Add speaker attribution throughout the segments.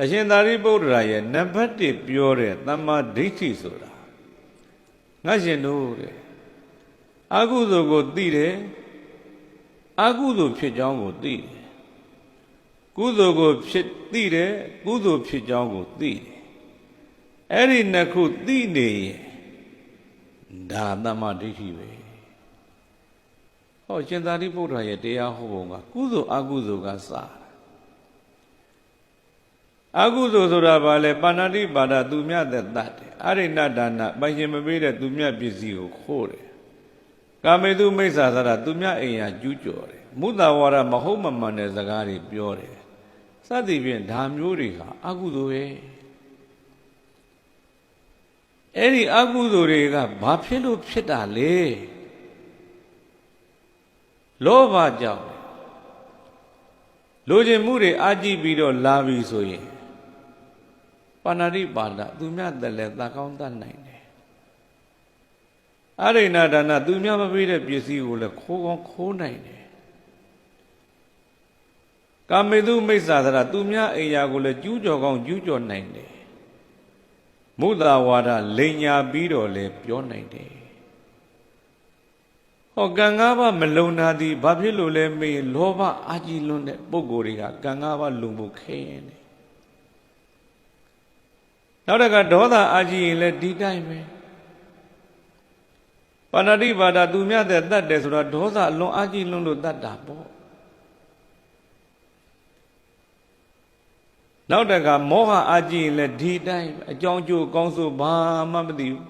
Speaker 1: အရှင်သာရိပုတ္တရာရဲ့နံပါတ်1ပြောတဲ့သမ္မာဒိဋ္ဌိဆိုတာငါရှင်တို့တဲ့အကုသိုလ်ကိုသိတယ်အကုသိုလ်ဖြစ်ကြောင်းကိုသိတယ်ကုသိုလ်ကိုဖြစ်သိတယ်ကုသိုလ်ဖြစ်ကြောင်းကိုသိတယ်အဲ့ဒီနှစ်ခုသိနေရင်ဒါသမ္မာဒိဋ္ဌိပဲဟောရှင်သာရိပုတ္တရာရဲ့တရားဟောပုံကကုသိုလ်အကုသိုလ်ကစတာ အကုသိုလ်ဆိုတာဘာလဲပါဏာတိပါဒသူမြတ်တဲ့တတ်တယ်အရိဏဒါနပိုင်ရှင်မပေးတဲ့သူမြတ်ပစ္စည်းကိုခိုးတယ်ကာမေတုမိစ္ဆာသရသူမြတ်အိမ်ယာကျူးကျော်တယ်မုဒ္ဒဝါဒမဟုတ်မမှန်တဲ့စကားတွေပြောတယ်စသည်ဖြင့်ဒါမျိုးတွေဟာအကုသိုလ်ပဲအဲ့ဒီအကုသိုလ်တွေကဘာဖြစ်လို့ဖြစ်တာလဲလောဘကြောင့်လိုချင်မှုတွေအာကြည့်ပြီးတော့လာပြီဆိုရင် ပါဏာတိပါဒသူမြတ်တယ်လဲသာကောင်းတတ်နိုင်တယ်အရိဏဒါနသူမြတ်မပေးတဲ့ပစ္စည်းကိုလည်းခိုးကောင်းခိုးနိုင်တယ်ကာမေတုမိစ္ဆာသရသူမြတ်အိယာကိုလည်းကျူးကျော်ကောင်းကျူးကျော်နိုင်တယ်မုဒ္ဒဝါဒလိန်ညာပြီးတော့လည်းပြောနိုင်တယ်ဟောကံ၅ပါးမလုံနာသည်ဘာဖြစ်လို့လဲမေးလောဘအာကြီးလွန်းတဲ့ပုံကိုယ်တွေကကံ၅ပါးလုံဖို့ခဲရင်တယ် နောက်တကဒေါသအာကြီးရင်လည်းဒီတိုင်းပဲပါဏာတိပါဒသူမြတ်တဲ့တတ်တယ်ဆိုတော့ဒေါသအလွန်အာကြီးလွန်းလို့တတ်တာပေါ့နောက်တကမောဟအာကြီးရင်လည်းဒီတိုင်းအကြောင်းကျိုးကောင်းဆိုဘာမှမသိဘူး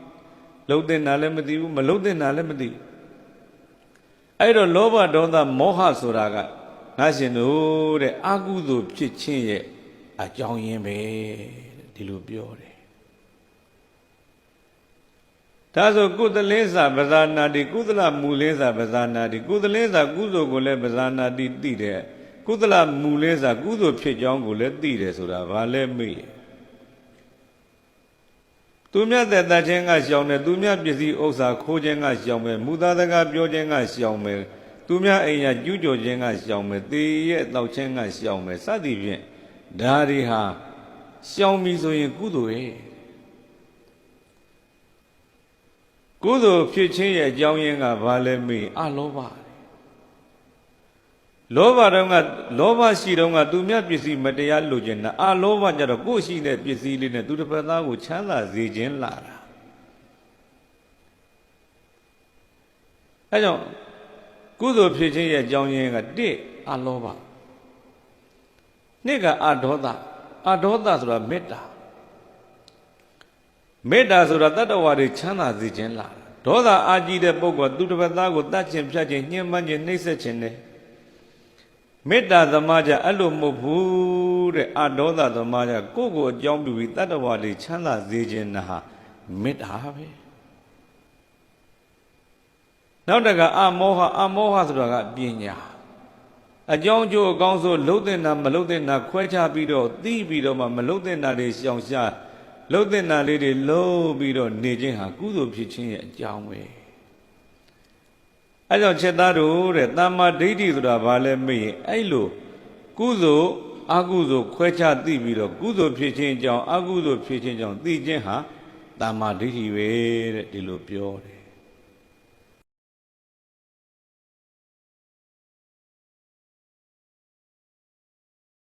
Speaker 1: လှုပ်တဲ့နာလည်းမသိဘူးမလှုပ်တဲ့နာလည်းမသိဘူးအဲ့တော့လောဘဒေါသမောဟဆိုတာကငါရှင်တို့တဲ့အကုသိုလ်ဖြစ်ခြင်းရဲ့အကြောင်းရင်းပဲဒီလိုပြောတယ် ဒါဆိုကုသလင်းစာပဇာနာတိကုသလမူလင်းစာပဇာနာတိကုသလင်းစာကုသိုလ်ကိုလည်းပဇာနာတိသိတယ်ကုသလမူလင်းစာကုသိုလ်ဖြစ်ကြောင်းကိုလည်းသိတယ်ဆိုတာဘာလဲမေ့သူမြတ်တဲ့တတ်ခြင်းကရှောင်တယ်သူမြတ်ပစ္စည်းဥစ္စာခိုးခြင်းကရှောင်မယ်မူသားတကားပြောခြင်းကရှောင်မယ်သူမြတ်အိမ်ရကျူးကျော်ခြင်းကရှောင်မယ်တေရဲ့တောက်ခြင်းကရှောင်မယ်စသည်ဖြင့်ဒါတွေဟာရှောင်ပြီဆိုရင်ကုသိုလ်ရဲ့ ကုသိုလ်ဖြစ်ခြင်းရဲ့အကြောင်းရင်းကဘာလဲမေးအလောဘလောဘတော့ကလောဘရှိတော့ကသူမြတ်ပစ္စည်းမတရားလိုချင်တာအလောဘကြတော့ကိုယ်ရှိတဲ့ပစ္စည်းလေးနဲ့သူတစ်ဖက်သားကိုချမ်းသာစေခြင်းလာတာအဲကြောင့်ကုသိုလ်ဖြစ်ခြင်းရဲ့အကြောင်းရင်းကတစ်အလောဘနှစ်ကအဒေါသအဒေါသဆိုတာမေတ္တာ မေတ္တာဆိုတာတတ္တဝါတွေချမ်းသာစေခြင်းလာတာဒေါသအာကြီးတဲ့ပုဂ္ဂိုလ်သူတစ်ဖက်သားကိုတတ်ခြင်းဖြတ်ခြင်းညှဉ်းပန်းခြင်းနှိပ်စက်ခြင်းနဲ့မေတ္တာသမားကြအဲ့လိုမဟုတ်ဘူးတဲ့အဒေါသသမားကြကိုယ့်ကိုအကြောင်းပြုပြီးတတ္တဝါတွေချမ်းသာစေခြင်းနာဟာမေတ္တာပဲနောက်တကအမောဟအမောဟဆိုတာကပညာအကြောင်းကျိုးအကောင်းဆုံးလှုပ်တဲ့နာမလှုပ်တဲ့နာခွဲခြားပြီးတော့သိပြီးတော့မှမလှုပ်တဲ့နာတွေရှောင်ရှား လှုပ်တဲ့နာလေးတွေလှုပ်ပြီးတော့နေခြင်းဟာကုသိုလ်ဖြစ်ခြင်းရဲ့အကြောင်းပဲအဲကြောင့်ချက်သားတို့တဲ့တမ္မာဒိဋ္ဌိဆိုတာဘာလဲမေးရင်အဲ့လိုကုသိုလ်အကုသိုလ်ခွဲခြားသိပြီးတော့ကုသိုလ်ဖြစ်ခြင်းအကြောင်းအကုသိုလ်ဖြစ်ခြင်းအကြောင်းသိခြင်းဟာတမ္မာဒိဋ္ဌိပဲတဲ့ဒီလိုပြောတယ်